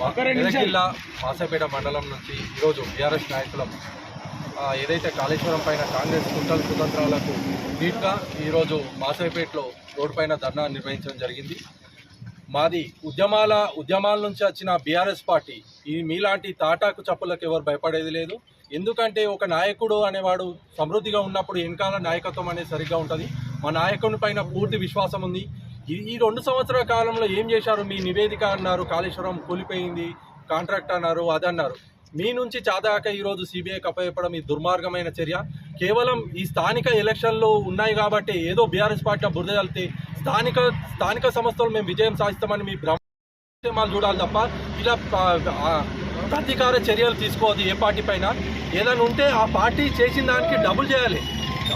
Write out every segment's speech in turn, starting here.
మెదక్ జిల్లా మండలం నుంచి ఈరోజు బీఆర్ఎస్ నాయకులం ఏదైతే కాళేశ్వరం పైన కాంగ్రెస్ కుట్రల కుతంత్రాలకు నీట్గా ఈరోజు మాసేపేటలో రోడ్డు పైన ధర్నా నిర్వహించడం జరిగింది. మాది ఉద్యమాల ఉద్యమాల నుంచి వచ్చిన బీఆర్ఎస్ పార్టీ ఈ మీలాంటి తాటాకు చప్పులకు ఎవరు భయపడేది లేదు. ఎందుకంటే ఒక నాయకుడు అనేవాడు సమృద్ధిగా ఉన్నప్పుడు వెనకాల నాయకత్వం అనేది సరిగ్గా ఉంటుంది. మా నాయకుని పైన పూర్తి విశ్వాసం ఉంది. ఈ ఈ రెండు సంవత్సరాల కాలంలో ఏం చేశారు? మీ నివేదిక అన్నారు కాళేశ్వరం కూలిపోయింది కాంట్రాక్ట్ అన్నారు అదన్నారు మీ నుంచి చాదాక ఈరోజు సిబిఐకి అప్పచెప్పడం ఈ దుర్మార్గమైన చర్య. కేవలం ఈ స్థానిక ఎలక్షన్లు ఉన్నాయి కాబట్టి ఏదో బీఆర్ఎస్ పార్టీ బురద చల్లితే స్థానిక స్థానిక సంస్థలు మేము విజయం సాధిస్తామని మీ భ్రమాలు చూడాలి తప్ప ఇలా ప్రతీకార చర్యలు తీసుకోవద్దు ఏ పార్టీ పైన. ఏదైనా ఉంటే ఆ పార్టీ చేసిన దానికి డబుల్ చేయాలి.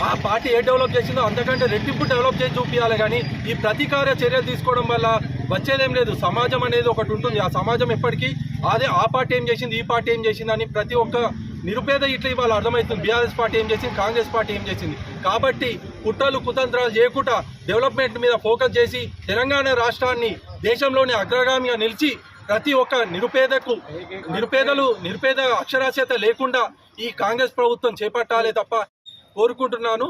ఆ పార్టీ ఏ డెవలప్ చేసిందో అంతకంటే రెట్టింపు డెవలప్ చేసి చూపించాలి కానీ ఈ ప్రతీకార చర్యలు తీసుకోవడం వల్ల వచ్చేదేం లేదు. సమాజం అనేది ఒకటి ఉంటుంది. ఆ సమాజం ఎప్పటికీ అదే ఆ పార్టీ ఏం చేసింది ఈ పార్టీ ఏం చేసింది అని ప్రతి ఒక్క నిరుపేద ఇట్లా ఇవాళ అర్థమవుతుంది. బీఆర్ఎస్ పార్టీ ఏం చేసింది కాంగ్రెస్ పార్టీ ఏం చేసింది. కాబట్టి కుట్రలు కుతంత్రాలు చేయకుండా డెవలప్మెంట్ మీద ఫోకస్ చేసి తెలంగాణ రాష్ట్రాన్ని దేశంలోని అగ్రగామిగా నిలిచి ప్రతి ఒక్క నిరుపేదకు నిరుపేదలు నిరుపేద అక్షరాస్యత లేకుండా ఈ కాంగ్రెస్ ప్రభుత్వం చేపట్టాలే తప్ప కోరుకుంటున్నాను.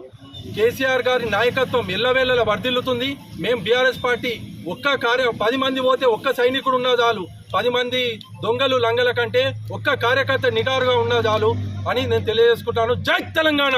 కేసీఆర్ గారి నాయకత్వం ఎల్లవేళల వర్ధిల్లుతుంది. మేము బీఆర్ఎస్ పార్టీ ఒక్క కార్య పది మంది పోతే ఒక్క సైనికుడు ఉన్న చాలు. పది మంది దొంగలు లంగల కంటే ఒక్క కార్యకర్త నిటారుగా ఉన్న చాలు అని నేను తెలియజేసుకుంటాను. జై తెలంగాణ!